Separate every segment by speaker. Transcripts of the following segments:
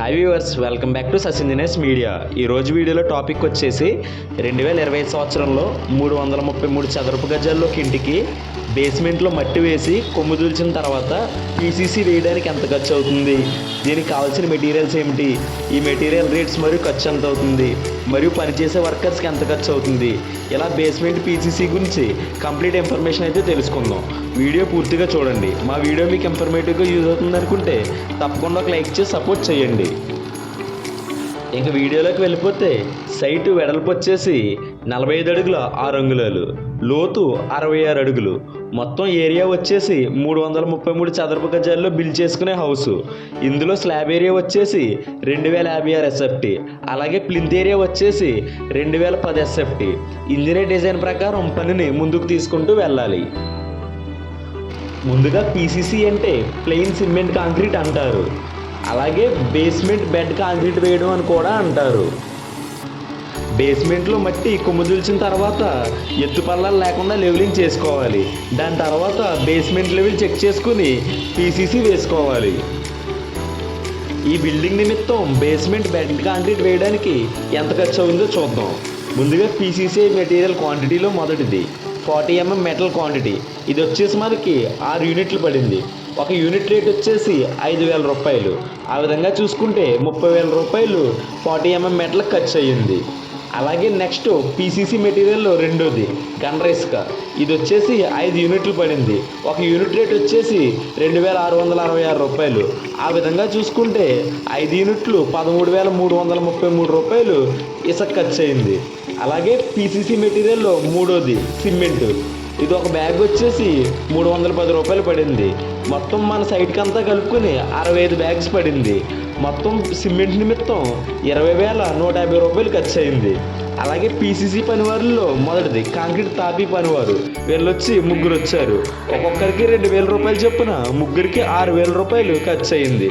Speaker 1: Hi viewers welcome back to సచిందినేస్ media ఈ రోజు వీడియోలో టాపిక్ వచ్చేసి రెండు వేల ఇరవై సంవత్సరంలో మూడు వందల ముప్పై మూడు చదరపు గజాల్లోకి ఇంటికి బేస్మెంట్లో మట్టి వేసి కొమ్ము దుల్చిన తర్వాత పీసీసీ వేయడానికి ఎంత ఖర్చు అవుతుంది? దీనికి కావాల్సిన మెటీరియల్స్ ఏమిటి? ఈ మెటీరియల్ రేట్స్ మరియు ఖర్చు ఎంత అవుతుంది? మరియు పనిచేసే వర్కర్స్కి ఎంత ఖర్చు అవుతుంది? ఇలా బేస్మెంట్ పీసీసీ గురించి కంప్లీట్ ఇన్ఫర్మేషన్ అయితే తెలుసుకుందాం. వీడియో పూర్తిగా చూడండి. మా వీడియో మీకు ఇన్ఫర్మేటివ్గా యూజ్ అవుతుంది అనుకుంటే తప్పకుండా ఒక లైక్ చేసి సపోర్ట్ చేయండి. ఇంక వీడియోలోకి వెళ్ళిపోతే సైటు వెడల్పు వచ్చేసి నలభై ఐదు అడుగుల ఆరు అంగుళాలు. లోతు అరవై ఆరు అడుగులు. మొత్తం ఏరియా వచ్చేసి మూడు వందల ముప్పై మూడు చదరపు గజాల్లో బిల్ చేసుకునే హౌస్. ఇందులో స్లాబ్ ఏరియా వచ్చేసి రెండు వేల యాభై ఆరు ఎస్ఎఫ్టీ అలాగే ప్లింత్ ఏరియా వచ్చేసి రెండు వేల పది ఎస్ఎఫ్టీ ఇంజనీర్ డిజైన్ ప్రకారం పనిని ముందుకు తీసుకుంటూ వెళ్ళాలి. ముందుగా పీసీసీ అంటే ప్లెయిన్ సిమెంట్ కాంక్రీట్ అంటారు. అలాగే బేస్మెంట్ బెడ్ కాంక్రీట్ వేయడం అని కూడా అంటారు. బేస్మెంట్లో మట్టి కుమ్ముదిల్చిన తర్వాత ఎత్తు పల్లాలు లేకుండా లెవెలింగ్ చేసుకోవాలి. దాని తర్వాత బేస్మెంట్ లెవెల్ చెక్ చేసుకుని పీసీసీ వేసుకోవాలి. ఈ బిల్డింగ్ నిమిత్తం బేస్మెంట్ బెడ్ కాంక్రీట్ వేయడానికి ఎంత ఖర్చు అవుతుందో చూద్దాం. ముందుగా పీసీసీ మెటీరియల్ క్వాంటిటీలో మొదటిది. Forty MM metal quantity. ఇది వచ్చేసి మనకి ఆరు యూనిట్లు పడింది. ఒక యూనిట్ రేట్ వచ్చేసి ఐదు వేల రూపాయలు. ఆ విధంగా చూసుకుంటే ముప్పై వేల రూపాయలు ఫార్టీ ఎంఎం మెటల్ ఖర్చు అయ్యింది. అలాగే నెక్స్ట్ పీసీసీ మెటీరియల్లో రెండోది గన్రైస్క ఇది వచ్చేసి ఐదు యూనిట్లు పడింది. ఒక యూనిట్ రేట్ వచ్చేసి రెండు వేల ఆరు వందల అరవై ఆరు రూపాయలు. ఆ విధంగా చూసుకుంటే ఐదు యూనిట్లు పదమూడు వేల మూడు వందల ముప్పై మూడు రూపాయలు ఇసుక ఖర్చు అయింది. అలాగే పీసీసీ మెటీరియల్లో మూడోది సిమెంటు. ఇది ఒక బ్యాగ్ వచ్చేసి మూడు వందల పది రూపాయలు పడింది. మొత్తం మన సైట్కి అంతా కలుపుకొని అరవై ఐదు బ్యాగ్స్ పడింది. మొత్తం సిమెంట్ నిమిత్తం ఇరవై వేల నూట యాభై రూపాయలు ఖర్చు అయింది అలాగే పీసీసీ పనివారుల్లో మొదటిది కాంక్రీట్ తాపీ పనివారు. వీళ్ళు వచ్చి ముగ్గురు వచ్చారు ఒక్కొక్కరికి రెండు వేల రూపాయలు చొప్పున ముగ్గురికి ఆరు వేల రూపాయలు ఖర్చు అయింది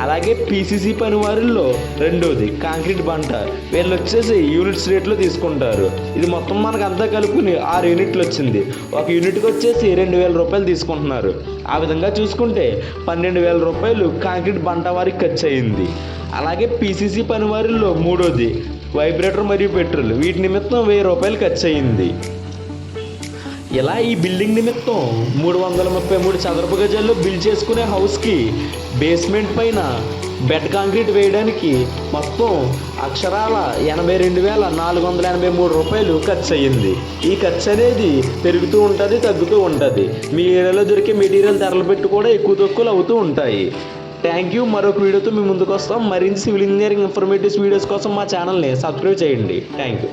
Speaker 1: అలాగే పీసీసీ పనివారుల్లో రెండోది కాంక్రీట్ బంట. వీళ్ళు వచ్చేసి యూనిట్స్ రేట్లో తీసుకుంటారు. ఇది మొత్తం మనకు అంతా కలుపుకుని ఆరు యూనిట్లు వచ్చింది. ఒక యూనిట్కి వచ్చేసి రెండు వేల రూపాయలు తీసుకుంటున్నారు. ఆ విధంగా చూసుకుంటే పన్నెండు వేల రూపాయలు కాంక్రీట్ బంట వారికి ఖర్చు అయింది అలాగే పీసీసీ పనివారిలో మూడోది వైబ్రేటర్ మరియు పెట్రోల్. వీటి నిమిత్తం వెయ్యి రూపాయలు ఖర్చు అయింది ఇలా ఈ బిల్డింగ్ నిమిత్తం మూడు వందల ముప్పై మూడు చదరపు గజాల్లో బిల్డ్ చేసుకునే హౌస్కి బేస్మెంట్ పైన బెడ్ కాంక్రీట్ వేయడానికి మొత్తం అక్షరాల ఎనభై రెండు వేల నాలుగు వందల ఎనభై మూడు రూపాయలు ఖర్చు అయ్యింది. ఈ ఖర్చు అనేది పెరుగుతూ ఉంటుంది తగ్గుతూ ఉంటుంది. మీ ఏరియాలో దొరికే మెటీరియల్ ధరలు పెట్టి కూడా ఎక్కువ తక్కువలు అవుతూ ఉంటాయి. థ్యాంక్ యూ మరొక వీడియోతో మీ ముందుకు వస్తాం. మరిన్ని సివిల్ ఇంజనీరింగ్ ఇన్ఫర్మేటివ్స్ వీడియోస్ కోసం మా ఛానల్ని సబ్స్క్రైబ్ చేయండి. Thank you